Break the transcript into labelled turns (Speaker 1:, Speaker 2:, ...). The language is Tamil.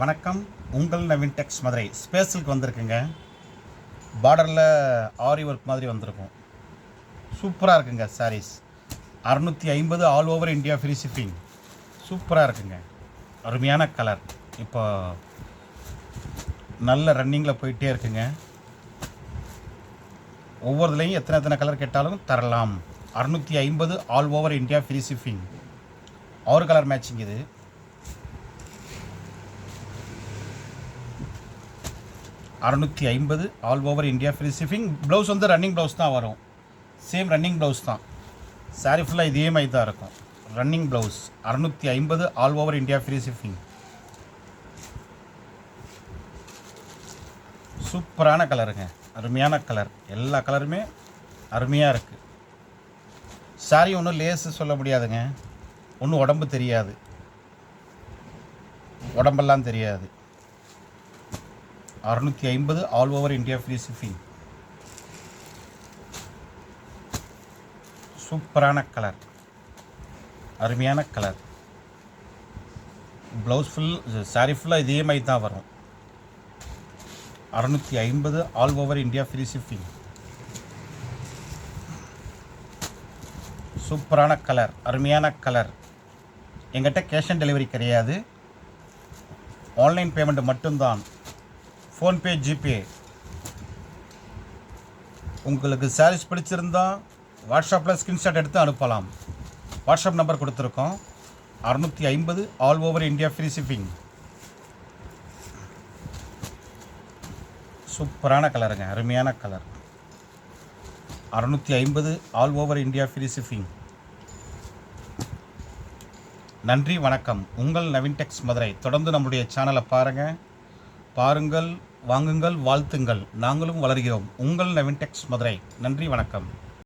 Speaker 1: வணக்கம். உங்கள் நவீன் டெக்ஸ் மதுரை. ஸ்பேஸலுக்கு வந்திருக்குங்க. பார்டரில் ஆரி ஒர்க் மாதிரி வந்திருக்கும். சூப்பராக இருக்குங்க சாரீஸ் அறநூற்றி ஐம்பது all over India free shipping சூப்பராக இருக்குங்க. அருமையான கலர் இப்போ நல்ல ரன்னிங்கில் போயிட்டே இருக்குங்க. ஒவ்வொருதுலேயும் எத்தனை எத்தனை கலர் கேட்டாலும் தரலாம். அறுநூற்றி ஐம்பது all over India free shipping ஆறு கலர் மேட்சிங் இது. அறநூற்றி ஐம்பது all over India free shipping blouse வந்து ரன்னிங் ப்ளவுஸ் தான் வரும். சேம் ரன்னிங் ப்ளவுஸ் தான். சாரீ ஃபுல்லாக இதே மாதிரி தான் இருக்கும். ரன்னிங் ப்ளவுஸ் அறநூற்றி ஐம்பது all over India free shipping சூப்பரான கலருங்க அருமையான கலர் எல்லா கலருமே அருமையாக இருக்குது சாரி ஒன்றும் லேஸு சொல்ல முடியாதுங்க. ஒன்றும் உடம்பு தெரியாது. உடம்பெல்லாம் தெரியாது. அறுநூற்றி ஐம்பது all over India free shipping சூப்பரான கலர் அருமையான கலர் ப்ளவுஸ் ஃபுல் சாரி ஃபுல்லாக இதே மாதிரி தான் வரும். அறுநூற்றி ஐம்பது all over India free shipping சூப்பரான கலர் அருமையான கலர் எங்கிட்ட கேஷ் ஆன் டெலிவரி கிடையாது. ஆன்லைன் பேமெண்ட் மட்டும்தான். ஃபோன்பே ஜிபே உங்களுக்கு சாரீஸ் பிடிச்சிருந்தா வாட்ஸ்அப்பில் ஸ்க்ரீன்ஷாட் எடுத்து அனுப்பலாம். வாட்ஸ்அப் நம்பர் கொடுத்துருக்கோம். அறுநூற்றி ஐம்பது all over India free shipping சூப்பரான கலருங்க அருமையான கலர். அறுநூற்றி ஐம்பது all over India free shipping நன்றி வணக்கம். உங்கள் நவீன் டெக்ஸ் மதுரை. தொடர்ந்து நம்முடைய சேனலை பாருங்கள் பாருங்கள் வாங்குங்கள் வாழ்த்துங்கள். நாங்களும் வளர்கிறோம். உங்கள் நவீன் டெக்ஸ் மதுரை. நன்றி வணக்கம்.